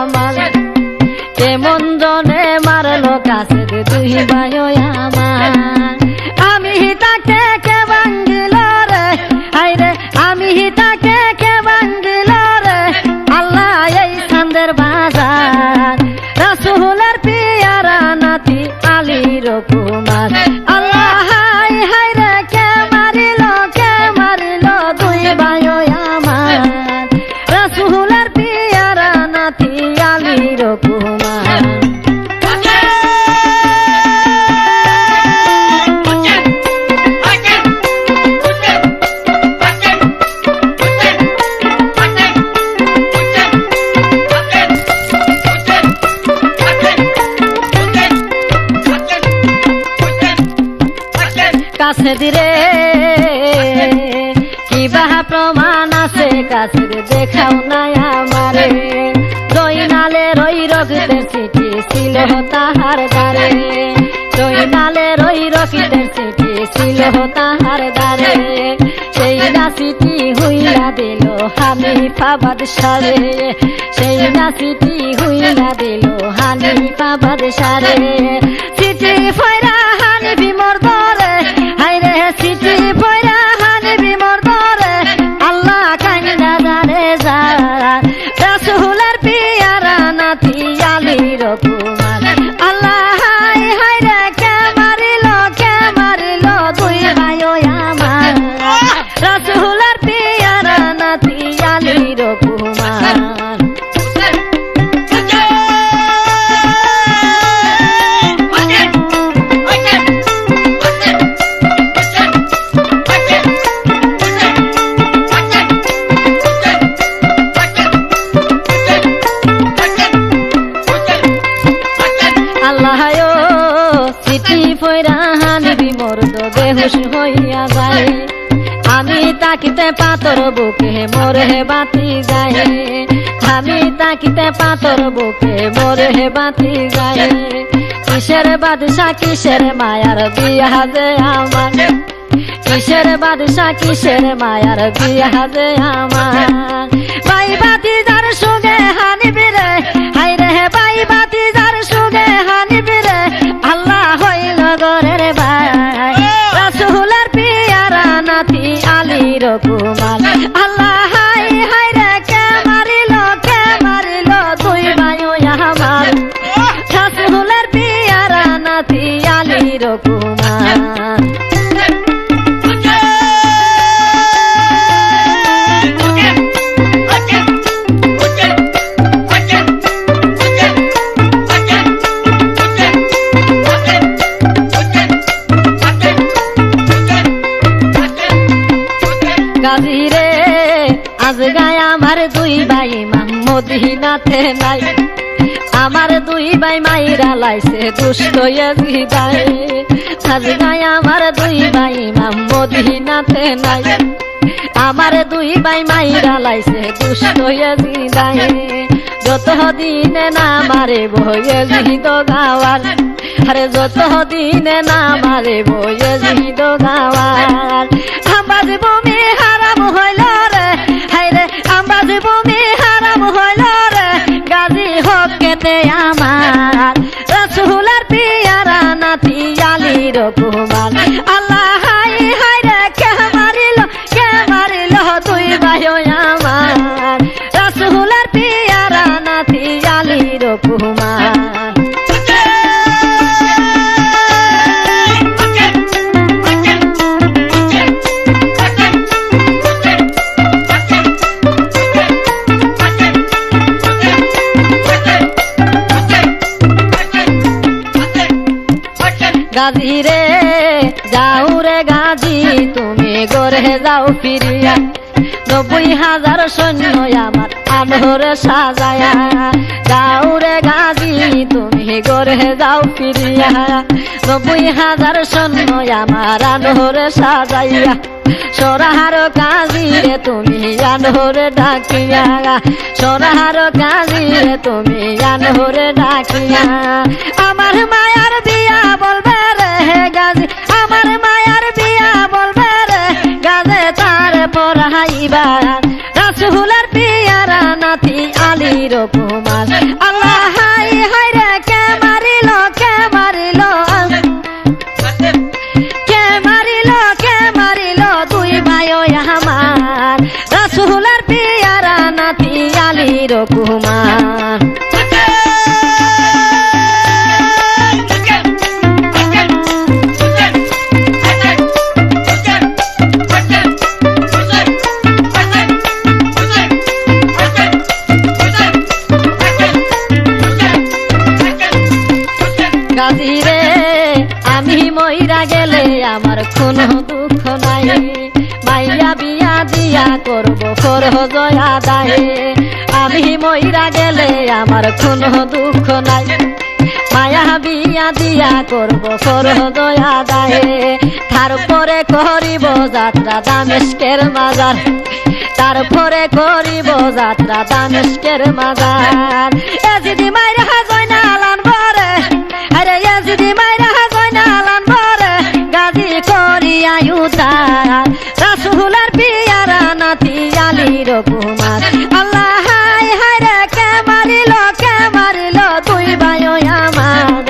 আমার। কেমন জনে মারলো কাছে দুই বায়ো আমার। আমি তাকে কে বাঙ্গিল রে? হাইরে আমি তাকে কে বাঙ্গিল রে? আল্লাহ এই সান্দের বাজার। রাসুলের পিয়ারা নাতি আলীর কুমার দিরে কি বাহা প্রমাণ আছে কাছে দেখাও নাই আমারে। দইনালে রই রকিতের চিঠি ছিল তাহার দ্বারে। দইনালে রই রকিতের চিঠি ছিল তাহার দ্বারে। সেই না চিঠি হুইলা দিল হানিফা বাদশারে সেই না চিঠি হুইলা দিল হানিফা বাদশারে চিঠি পাতর বুকে মোর হে বাতি যায় আমি তাকিতে পাতর বুকে মোর হে বাতি যায় কিসের বাদশা, কিসের মায়ার বিয়া দে আমার? কিসের বাদশা, কিসের মায়ার বিয়া দে আমার? বাই বাতি কুমার আল্লাহ হাই হাই রে, কে মারিল কে মারিল? তুই বায়ু আমার। রাসূলের পিয়ারা নাতি আলির কুমার আমার ভাই মদিনাতে নাই। আমার দুই ভাই মাইরা লাইছে দুষ্ট জিদায় আজ গায় আমার দুই ভাই মদিনাতে নাই। আমার দুই ভাই মাইরা লাইছে দুষ্ট জিদায় যত দিনে না মারে বয়ে জিদ গাওয়ার। আরে যত দিনে না মারে বয়ে জিদ গাওয়ার। আম্বাজ কেতে আমার। রসুলার পিয়ারা নাতি আলি কুমার। আল্লাহ হাই হাই রে, কে মারিল কে মারিল তুই ভাই আমার। রসুলার পিয়ারা নাতি আলি কুমার। গাজী রে যাও রে গাধি তুমি গড়ে যাও ফিরিয়া। নব্বই হাজার সৈন্য আমার আলোরে সাজায়া, যাও রে গাজী, তুমি গড়ে যাও ফিরিয়া। নব্বই হাজার সৈন্য আমার আলোরে সাজাইয়া, সরাহার কাজী রে তুমি আলোরে ডাকিয়া। সরাহার কাজী রে তুমি আলোরে ডাকিয়া। আমার মায়ার বিয়া বলবে রে গাজী, আমার মায়ার বিয়া বলবে রে গাজে, তার পড়াইবা রাসুলের পি আল্লাহ হাই হাই রে, কে মারিল কে মারিল? কে মারিল কে মারিল? দুই ভাই আমার। রাসুলের পিয়ারা নাতি আলীর কুমার মইরা গেলে আমার কোনো দুঃখ নাই। মাইয়া বিয়া দিয়া করব করহ জয়া দায়ে। আমি মইরা গেলে আমার কোনো দুঃখ নাই। মায়া বিয়া দিয়া করব করহ দয়া দায়ে। তারপরে করিব যাত্রা দামেস্কের মাজার। তারপরে করিব যাত্রা দামেস্কের মাজার। এ দিদি মাইরা জয়না আলান বরে, আরে এ দিদি কুমার আল্লাহ হাই হাই রে, কে মারিল কে মারিল? দুই বায়ো আমার।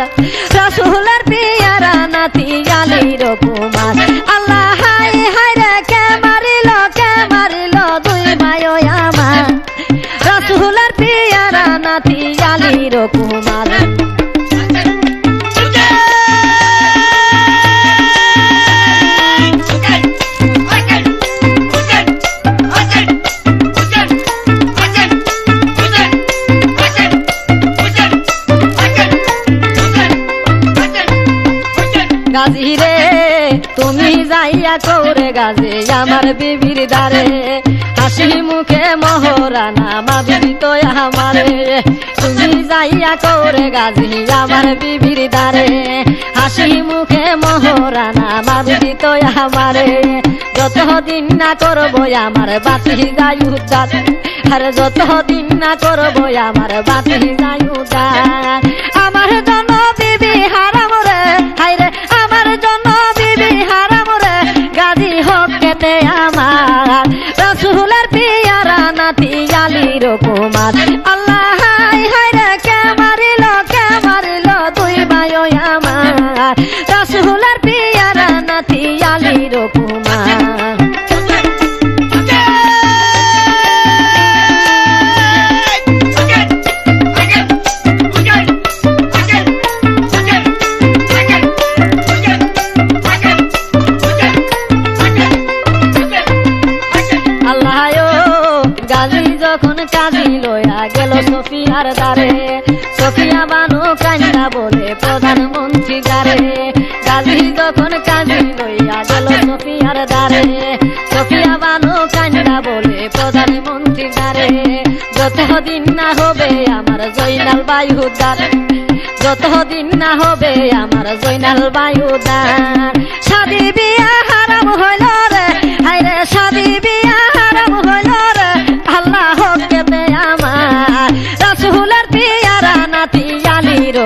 রাসুলার পিয়ারা নাতি আলীর কুমার। আল্লাহ হাই হাই রে, কে মারিল কে মারিল? দুই বায়ো আমার। রাসুলার পিয়ারা নাতি আলীর কুমার। গাজী রে, তুমি যাইয়া কৌরে গাজে আমার বিবির দারে হাসি মুখে মহরানা মা বিবি তো আমারে। তুমি যাইয়া কৌরে গাজী আমার বিবির দারে হাসি মুখে মহরানা মা বিবি তো আমারে। যত দিন না করব আমার বাতি যাই উদ্দার আর যত দিন না করব আমার বাতি যাই উদ্দার আমার জন্য বিবি হারাম কুমার যখন কাজী লইয়া গেল সফিয়ার দ্বারে সফিয়া বানু কান্না বলে প্রধানমন্ত্রী গারে। কাজী লইয়া গেল সফিয়ার দ্বারে। সফিয়া বানু বলে প্রধানমন্ত্রী গারে যতদিন না হবে আমার বায়ুদার যতদিন না হবে আমার জৈনাল বায়ুদার শাদি বিয়া হারাম হইল রে শাদি বিয়া হারাম হইল রে, আল্লাহ কেতে আমার। রাসুলের পিয়ারা নাতি আলির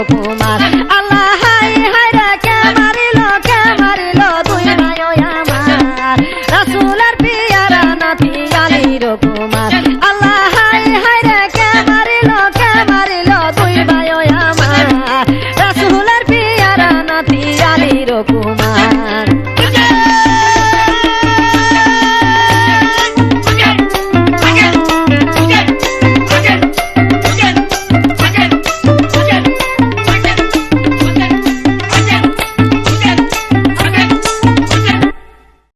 রকমা